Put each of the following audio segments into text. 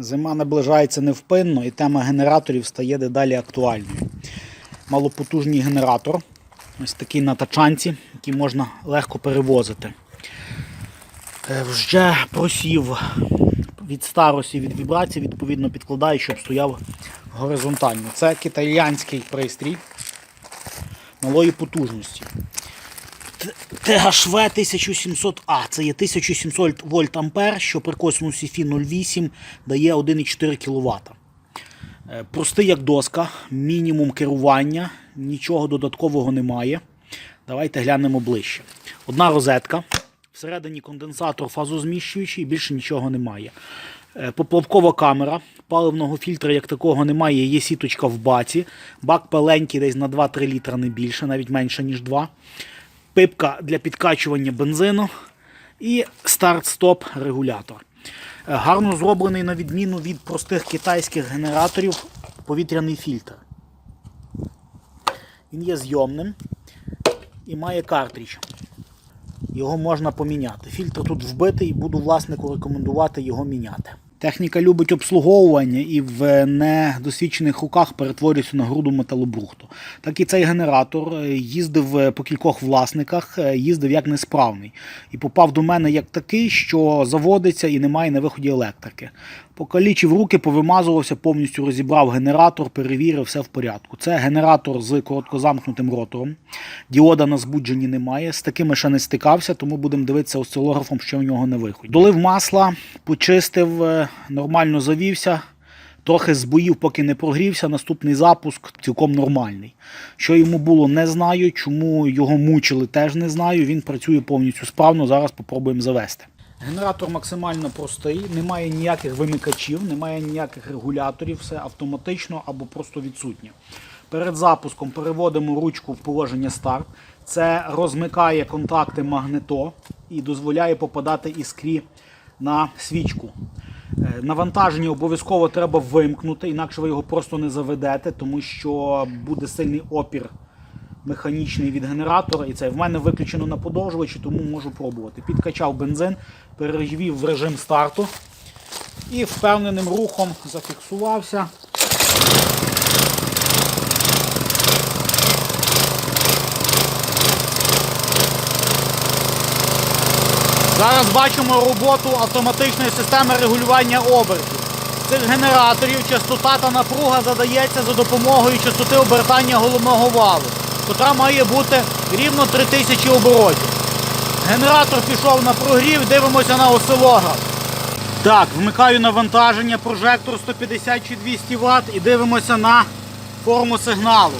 Зима наближається невпинно і тема генераторів стає дедалі актуальною. Малопотужний генератор, ось такий на тачанці, який можна легко перевозити. Е, Вже просів від старості, від вібрації, відповідно підкладаю, щоб стояв горизонтально. Це китаянський пристрій малої потужності. THV 1700А. Це є 1700 вольт ампер, що при косинусі Фі 0,8 дає 1,4 кВт. Простий як доска, мінімум керування, нічого додаткового немає. Давайте глянемо ближче. Одна розетка. Всередині конденсатор фазозміщуючий, більше нічого немає. Е, Поплавкова камера, паливного фільтра як такого немає, є сіточка в баці. Бак паленький десь на 2-3 літра не більше, навіть менше, ніж 2. Пипка для підкачування бензину і старт-стоп регулятор. Е, Гарно зроблений на відміну від простих китайських генераторів повітряний фільтр. Він є зйомним і має картридж. Його можна поміняти. Фільтр тут вбитий, буду власнику рекомендувати його міняти. Техніка любить обслуговування і в недосвідчених руках перетворюється на груду металобрухту. Так і цей генератор е, їздив е, по кількох власниках, е, їздив як несправний. І попав до мене як такий, що заводиться і немає на виході електрики. Покалічив руки, повимазувався, повністю розібрав генератор, перевірив, все в порядку. Це генератор з короткозамкнутим ротором. Діода на збудженні немає. З такими ще не стикався, тому будемо дивитися осцилографом, що в нього на виході. Долив масла, почистив, е, нормально завівся. Трохи збоїв, поки не прогрівся. Наступний запуск цілком нормальний. Що йому було, не знаю. Чому його мучили, теж не знаю. Він працює повністю справно. Зараз попробуємо завести. Генератор максимально простий, немає ніяких вимикачів, немає ніяких регуляторів, все автоматично або просто відсутнє. Перед запуском переводимо ручку в положення старт. Це розмикає контакти магнето і дозволяє попадати іскрі на свічку. Е, Навантаження обов'язково треба вимкнути, інакше ви його просто не заведете, тому що буде сильний опір механічний від генератора. І це в мене виключено на подовжувачі, тому можу пробувати. Підкачав бензин, перевів в режим старту і впевненим рухом зафіксувався. Зараз бачимо роботу автоматичної системи регулювання обертів. Цих генераторів частота та напруга задається за допомогою частоти обертання головного валу, котра має бути рівно 3000 оборотів. Генератор пішов на прогрів, дивимося на осцилограф. Так, вмикаю навантаження, прожектор 150 чи 200 Вт і дивимося на форму сигналу.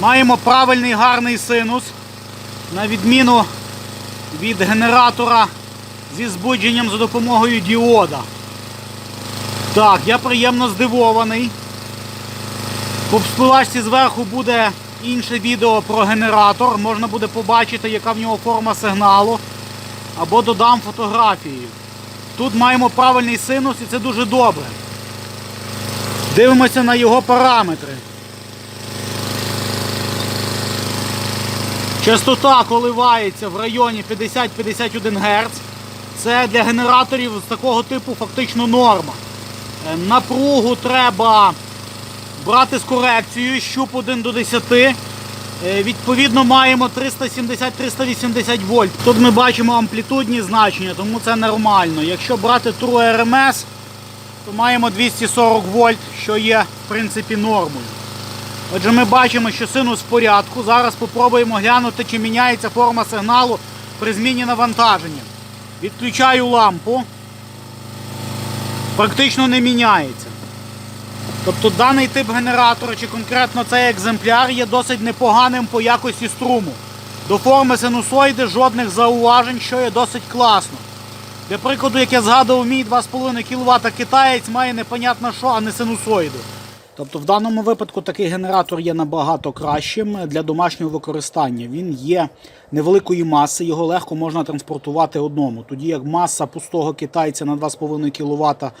Маємо правильний гарний синус, на відміну від генератора зі збудженням за допомогою діода. Так, я приємно здивований. По вспливачці зверху буде інше відео про генератор. Можна буде побачити, яка в нього форма сигналу. Або додам фотографію. Тут маємо правильний синус і це дуже добре. Дивимося на його параметри. Частота коливається в районі 50-51 Гц. Це для генераторів з такого типу фактично норма. Е, Напругу треба брати з корекцією, щуп 1 до 10. Е, Відповідно, маємо 370-380 вольт. Тут ми бачимо амплітудні значення, тому це нормально. Якщо брати True RMS, то маємо 240 вольт, що є в принципі нормою. Отже, ми бачимо, що синус в порядку. Зараз спробуємо глянути, чи міняється форма сигналу при зміні навантаження. Відключаю лампу. Практично не міняється. Тобто даний тип генератора, чи конкретно цей екземпляр, є досить непоганим по якості струму. До форми синусоїди жодних зауважень, що є досить класно. Для прикладу, як я згадував, мій 2,5 кВт китаєць має непонятно що, а не синусоїду. Тобто в даному випадку такий генератор є набагато кращим для домашнього використання. Він є невеликої маси, його легко можна транспортувати одному. Тоді як маса пустого китайця на 2,5 кВт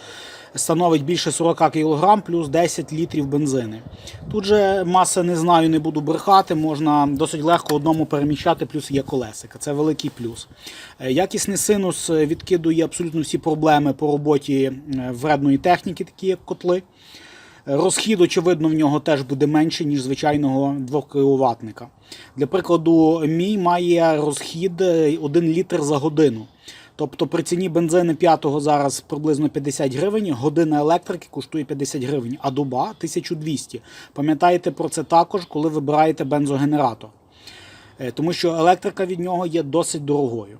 становить більше 40 кг плюс 10 літрів бензини. Тут же маси не знаю, не буду брехати, можна досить легко одному переміщати, плюс є колесика. Це великий плюс. Е, Якісний синус е, відкидує абсолютно всі проблеми по роботі е, вредної техніки, такі як котли. Розхід, очевидно, в нього теж буде менше, ніж звичайного 2 кВт. Для прикладу, мій має розхід е, 1 літр за годину. Тобто при ціні бензину 5 зараз приблизно 50 гривень, година електрики коштує 50 гривень, а доба 1200. Пам'ятаєте про це також, коли вибираєте бензогенератор. Е, Тому що електрика від нього є досить дорогою.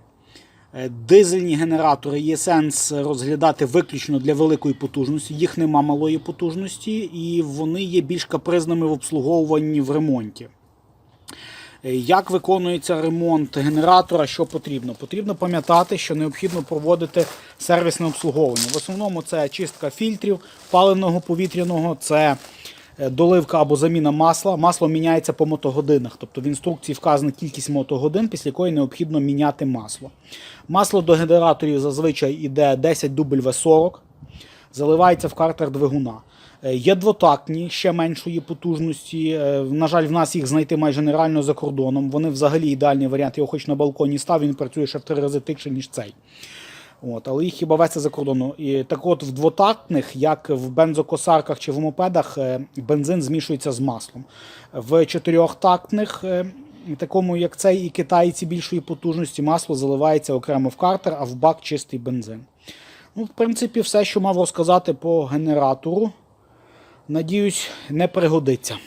Е, Дизельні генератори є сенс розглядати виключно для великої потужності. Їх нема малої потужності, і вони є більш капризними в обслуговуванні в ремонті. Е, Як виконується ремонт генератора, що потрібно? Потрібно пам'ятати, що необхідно проводити сервісне обслуговування. В основному це чистка фільтрів паливного повітряного, це доливка або заміна масла. Масло міняється по мотогодинах, тобто в інструкції вказана кількість мотогодин, після якої необхідно міняти масло. Масло до генераторів зазвичай йде 10 дубль В40, заливається в картер двигуна. Е, Є двотактні ще меншої потужності. Е, На жаль, в нас їх знайти майже нереально за кордоном. Вони взагалі ідеальний варіант. Його хоч на балконі став, він працює ще в три рази тихше, ніж цей. От, але їх хіба вести за кордону. І так от в двотактних, як в бензокосарках чи в мопедах, е, бензин змішується з маслом. В чотирьохтактних, е, такому як цей і китайці більшої потужності, масло заливається окремо в картер, а в бак чистий бензин. Ну, в принципі, все, що мав розказати по генератору. Надіюсь, не пригодиться.